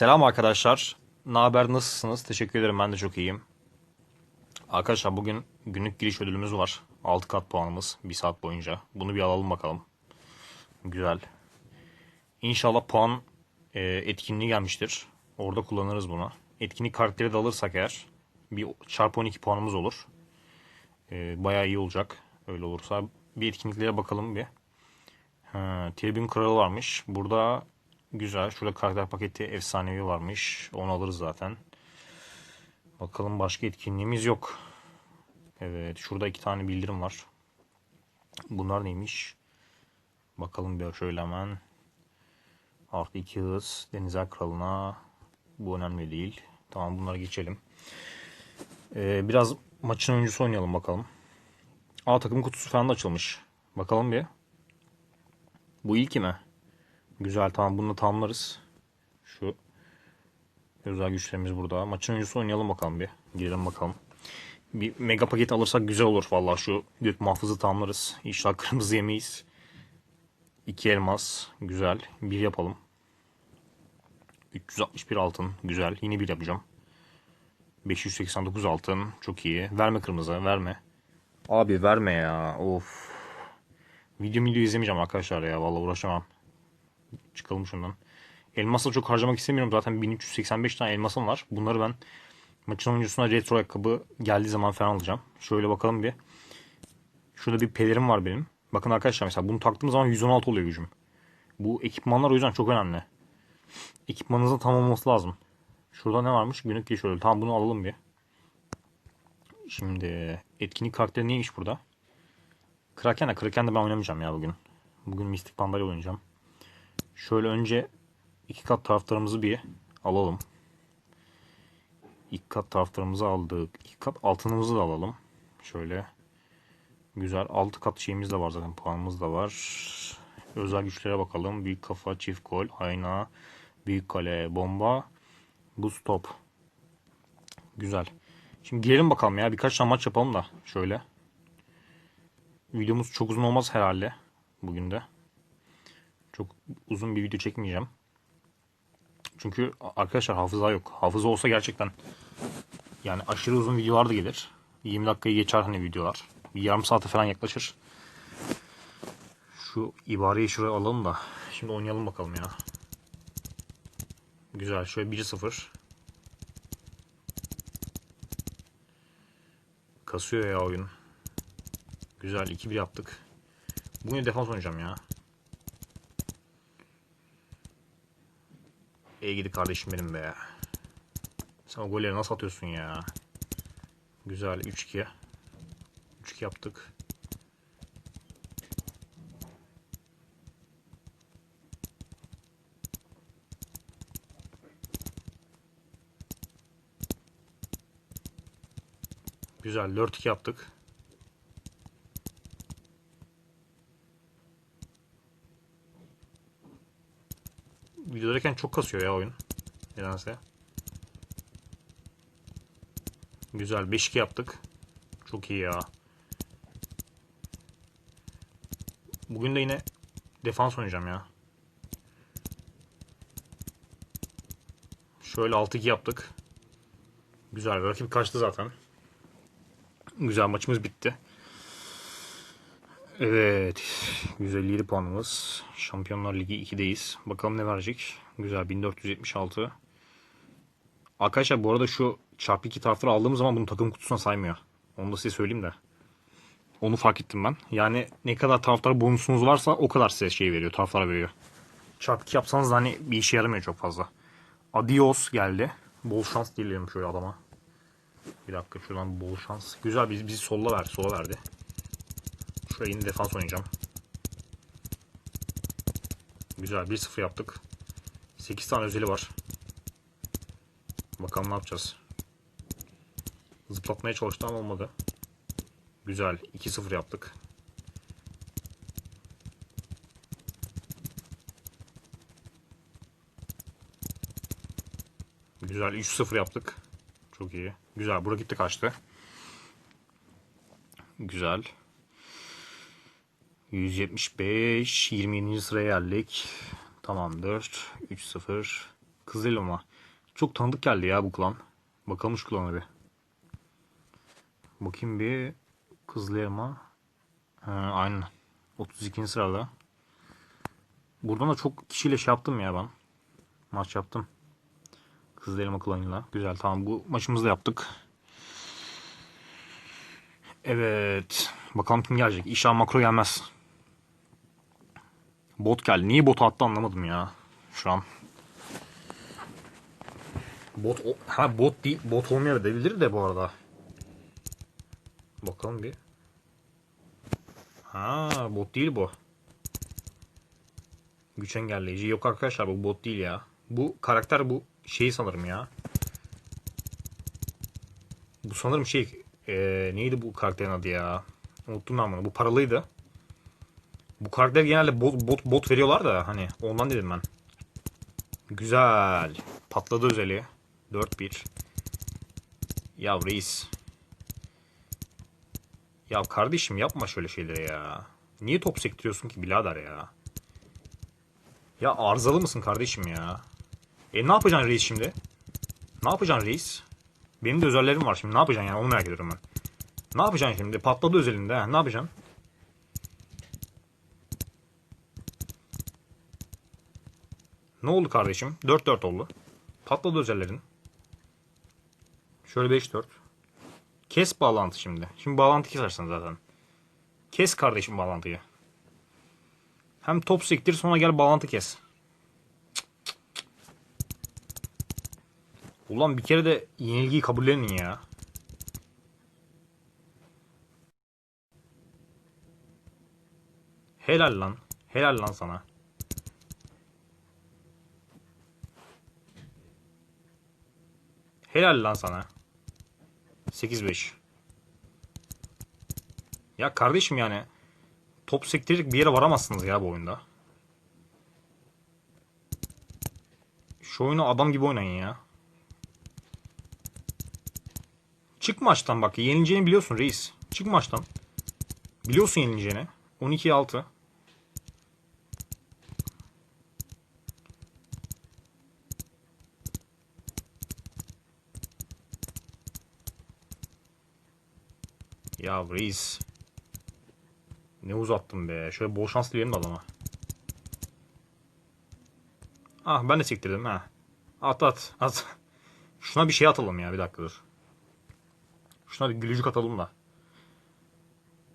Selam arkadaşlar. Ne haber nasılsınız? Teşekkür ederim ben de çok iyiyim. Arkadaşlar bugün günlük giriş ödülümüz var. 6 kat puanımız 1 saat boyunca. Bunu bir alalım bakalım. Güzel. İnşallah puan e, etkinliği gelmiştir. Orada kullanırız bunu. Etkinlik karakteri de alırsak eğer bir çarpı 12 puanımız olur. E, bayağı iyi olacak. Öyle olursa bir etkinliklere bakalım bir. Ha, Tribün Kralı varmış. Burada güzel. Şurada karakter paketi efsanevi varmış. Onu alırız zaten. Bakalım başka etkinliğimiz yok. Evet. Şurada iki tane bildirim var. Bunlar neymiş? Bakalım bir şöyle hemen. Artı iki hız. Denizel Kralı'na. Bu önemli değil. Tamam bunlara geçelim. Ee, biraz maçın oyuncusu oynayalım bakalım. A takım kutusu falan da açılmış. Bakalım bir. Bu ilki mi? Güzel tamam bunu da tamamlarız. Şu özel güçlerimiz burada. Maçın oyuncusu oynayalım bakalım bir. Girelim bakalım. Bir mega paket alırsak güzel olur valla. Şu gök muhafızı tamamlarız. İnşallah kırmızı yemeyiz. İki elmas. Güzel. Bir yapalım. 361 altın. Güzel. Yine bir yapacağım. 589 altın. Çok iyi. Verme kırmızı. Verme. Abi verme ya. Of. Video video izlemeyeceğim arkadaşlar ya. Vallahi uğraşamam. Çıkalım şundan. Elmasla çok harcamak istemiyorum. Zaten 1385 tane elmasım var. Bunları ben maçın oyuncusuna retro ayakkabı geldiği zaman falan alacağım. Şöyle bakalım bir. Şurada bir pelerim var benim. Bakın arkadaşlar mesela bunu taktığım zaman 116 oluyor gücüm. Bu ekipmanlar o yüzden çok önemli. Ekipmanınızın tam olması lazım. Şurada ne varmış? Günlük giriş ödülü. Tamam bunu alalım bir. Şimdi etkinlik karakteri neymiş burada? Kraken'e Kraken'de ben oynamayacağım ya bugün. Bugün Mystic Panda'yla oynayacağım. Şöyle önce iki kat taraftarımızı bir alalım. İlk kat taraftarımızı aldık. İki kat altınımızı da alalım. Şöyle. Güzel. Altı kat şeyimiz de var zaten. Puanımız da var. Özel güçlere bakalım. Büyük kafa, çift gol, ayna, büyük kale, bomba, buz top. Güzel. Şimdi girelim bakalım ya. Birkaç tane maç yapalım da. Şöyle. Videomuz çok uzun olmaz herhalde. Bugün de. Çok uzun bir video çekmeyeceğim. Çünkü arkadaşlar hafıza yok. Hafıza olsa gerçekten yani aşırı uzun videolar da gelir. 20 dakikayı geçer hani videolar. Bir yarım saate falan yaklaşır. Şu ibareyi şuraya alalım da. Şimdi oynayalım bakalım ya. Güzel. Şöyle 1-0. Kasıyor ya oyun. Güzel 2-1 yaptık. Bugün defans oynayacağım ya. İyi gidi kardeşim benim be. Sen o golleri nasıl atıyorsun ya? Güzel 3-2. 3-2 yaptık. Güzel 4-2 yaptık. Videodayken çok kasıyor ya oyun. Nedense. Güzel. 5-2 yaptık. Çok iyi ya. Bugün de yine defans oynayacağım ya. Şöyle 6-2 yaptık. Güzel. Rakip kaçtı zaten. Güzel maçımız bitti. Evet. 157 puanımız. Şampiyonlar Ligi 2'deyiz. Bakalım ne verecek. Güzel 1476. Arkadaşlar bu arada şu çarpı 2 tarafları aldığımız zaman bunu takım kutusuna saymıyor. Onu da size söyleyeyim de. Onu fark ettim ben. Yani ne kadar taraftar bonusunuz varsa o kadar size şey veriyor. Taraflara veriyor. Çarpı 2 yapsanız da hani bir işe yaramıyor çok fazla. Adios geldi. Bol şans dileyelim şöyle adama. Bir dakika şuradan bol şans. Güzel bizi, bizi solla ver, sola verdi. Şuraya yine defans oynayacağım. Güzel 1-0 yaptık. 8 tane özeli var. Bakalım ne yapacağız. Zıplatmaya çalıştı ama olmadı. Güzel 2-0 yaptık. Güzel 3-0 yaptık. Çok iyi. Güzel. Bura gitti kaçtı. Güzel. 175 27. sıraya geldik. Tamamdır. 3-0 Kızıl. Çok tanıdık geldi ya bu klan. Bakalım şu klana bir. Bakayım bir. Kızıl elma. Ha, aynen. 32. sırada. Buradan da çok kişiyle şey yaptım ya ben. Maç yaptım. Kızıl elma klanıyla. Güzel tamam bu maçımızı da yaptık. Evet. Bakalım kim gelecek. İnşallah makro gelmez. Bot geldi. Niye bot attı anlamadım ya. Şu an. Bot o- ha bot değil bot olmayabilir de bu arada. Bakalım bir. Ha bot değil bu. Güç engelleyici. Yok arkadaşlar bu bot değil ya. Bu karakter bu şeyi sanırım ya. Bu sanırım şey eee, neydi bu karakterin adı ya? Unuttum ben bunu. Bu paralıydı. Bu karakter genelde bot, bot, bot veriyorlar da hani ondan dedim ben. Güzel. Patladı özeli. 4-1. Ya reis. Ya kardeşim yapma şöyle şeyleri ya. Niye top sektiriyorsun ki birader ya? Ya arızalı mısın kardeşim ya? E ne yapacaksın reis şimdi? Ne yapacaksın reis? Benim de özellerim var şimdi. Ne yapacaksın yani? Onu merak ediyorum ben. Ne yapacaksın şimdi? Patladı özelinde. ha? Ne yapacaksın? Ne oldu kardeşim? 4-4 oldu. Patladı özellerin. Şöyle 5-4. Kes bağlantı şimdi. Şimdi bağlantı kesersin zaten. Kes kardeşim bağlantıyı. Hem top sektir sonra gel bağlantı kes. Ulan bir kere de yenilgiyi kabullenin ya. Helal lan. Helal lan sana. Helal lan sana. 8-5. Ya kardeşim yani top sektirerek bir yere varamazsınız ya bu oyunda. Şu oyunu adam gibi oynayın ya. Çık maçtan bak. Yenileceğini biliyorsun reis. Çık maçtan. Biliyorsun yenileceğini. 12'ye Ya reis. Ne uzattım be. Şöyle bol şans dileyelim de adama. Ah ben de sektirdim ha. At at at. Şuna bir şey atalım ya bir dakika dur. Şuna bir gülücük atalım da.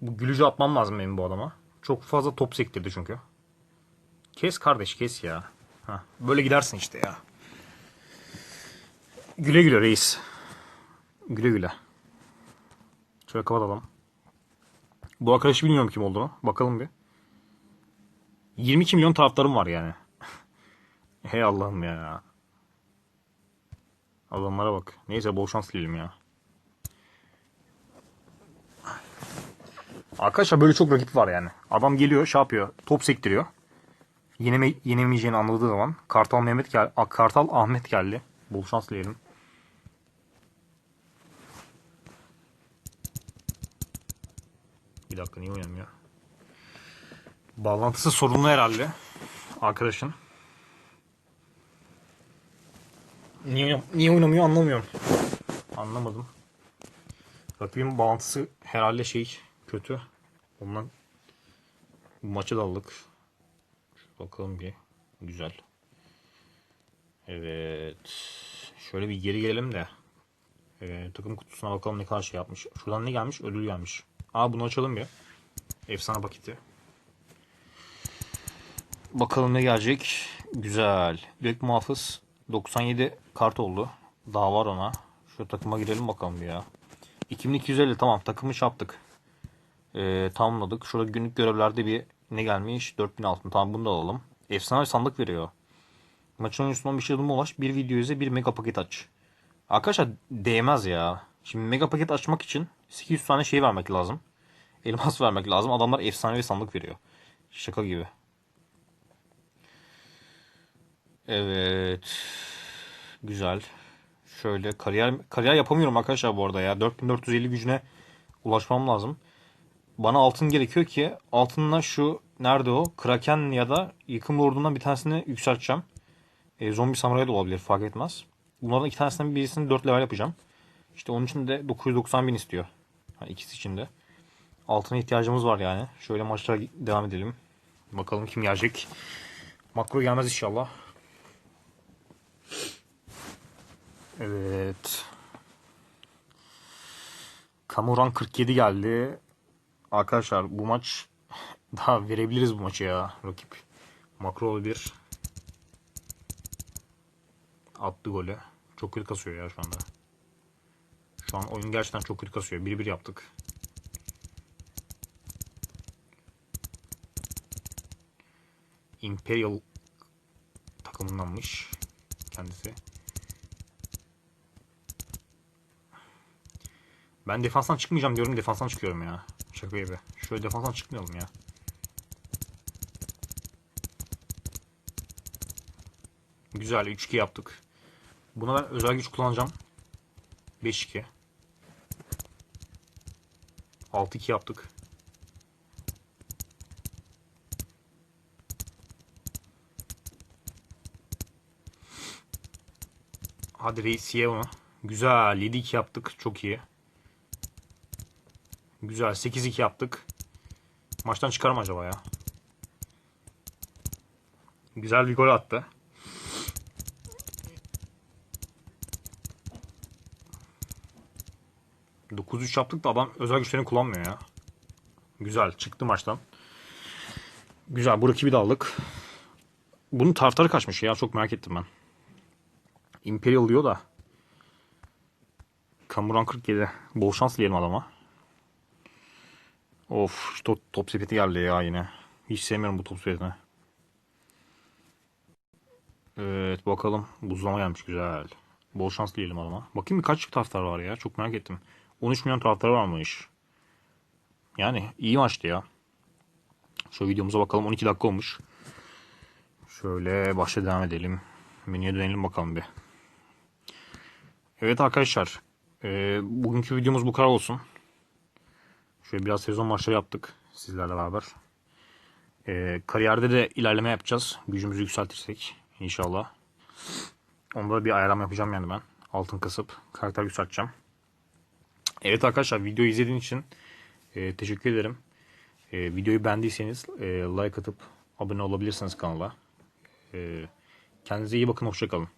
Bu gülücü atmam lazım benim bu adama. Çok fazla top sektirdi çünkü. Kes kardeş kes ya. Hah, böyle gidersin işte ya. Güle güle reis. Güle güle. Şöyle kapatalım. Bu arkadaşı bilmiyorum kim olduğunu. Bakalım bir. 22 milyon taraftarım var yani. Hey Allah'ım ya. Adamlara bak. Neyse bol şans dileyelim ya. Arkadaşlar böyle çok rakip var yani. Adam geliyor, şey yapıyor, top sektiriyor. Yeneme, yenemeyeceğini anladığı zaman Kartal Mehmet gel, Kartal Ahmet geldi. Bol şans dileyelim. Bir dakika niye oynamıyor? Bağlantısı sorunlu herhalde arkadaşın. Niye, niye oynamıyor anlamıyorum. Anlamadım. Rakibin bağlantısı herhalde şey kötü. Ondan bu maçı da aldık. Şu bakalım bir. Güzel. Evet. Şöyle bir geri gelelim de. Ee, takım kutusuna bakalım ne kadar şey yapmış. Şuradan ne gelmiş? Ödül gelmiş. Aa bunu açalım bir. Efsane paketi. Bakalım ne gelecek. Güzel. Büyük muhafız 97 kart oldu. Daha var ona. Şu takıma girelim bakalım ya. 2250 tamam takımı şey yaptık. Ee, tamamladık. Şurada günlük görevlerde bir ne gelmiş? 4000 altın. Tamam bunu da alalım. Efsane sandık veriyor. Maçın oyuncusundan bir şey adıma ulaş. Bir video izle bir mega paket aç. Arkadaşlar değmez ya. Şimdi mega paket açmak için 800 tane şey vermek lazım. Elmas vermek lazım. Adamlar efsanevi sandık veriyor. Şaka gibi. Evet. Güzel. Şöyle kariyer kariyer yapamıyorum arkadaşlar bu arada ya. 4450 gücüne ulaşmam lazım. Bana altın gerekiyor ki altınla şu nerede o? Kraken ya da yıkım lordundan bir tanesini yükselteceğim. E, zombi samuray da olabilir fark etmez. Bunlardan iki tanesinden birisini 4 level yapacağım. İşte onun için de 990 bin istiyor. Hani ikisi için de. Altına ihtiyacımız var yani. Şöyle maçlara devam edelim. Bakalım kim gelecek. Makro gelmez inşallah. Evet. Kamuran 47 geldi. Arkadaşlar bu maç daha verebiliriz bu maçı ya rakip. Makro bir attı golü. Çok kötü kasıyor ya şu anda. Şu an oyun gerçekten çok kötü kasıyor. 1-1 yaptık. Imperial takımındanmış kendisi. Ben defanstan çıkmayacağım diyorum defanstan çıkıyorum ya. Şaka gibi. Şöyle defanstan çıkmayalım ya. Güzel 3-2 yaptık. Buna ben özel güç kullanacağım. 5-2. 6-2 yaptık. Hadi reis onu. Güzel 7-2 yaptık. Çok iyi. Güzel 8-2 yaptık. Maçtan çıkar mı acaba ya? Güzel bir gol attı. Dokuz üç yaptık da adam özel güçlerini kullanmıyor ya. Güzel çıktı maçtan. Güzel bu rakibi de aldık. Bunun taraftarı kaçmış ya çok merak ettim ben. Imperial diyor da. Kamuran 47. Bol şans dileyelim adama. Of top, top sepeti geldi ya yine. Hiç sevmiyorum bu top sepetini. Evet bakalım. Buzlama gelmiş güzel. Bol şans dileyelim adama. Bakayım bir kaç taraftar var ya. Çok merak ettim. 13 milyon taraftarı varmış. Yani iyi maçtı ya. Şu videomuza bakalım. 12 dakika olmuş. Şöyle başla devam edelim. Menüye dönelim bakalım bir. Evet arkadaşlar. e, bugünkü videomuz bu kadar olsun. Şöyle biraz sezon maçları yaptık sizlerle beraber. E, kariyerde de ilerleme yapacağız. Gücümüzü yükseltirsek inşallah. Onda bir ayarlama yapacağım yani ben. Altın kasıp karakter yükselteceğim. Evet arkadaşlar videoyu izlediğiniz için e, teşekkür ederim. E, videoyu beğendiyseniz e, like atıp abone olabilirsiniz kanala. E, kendinize iyi bakın. Hoşçakalın.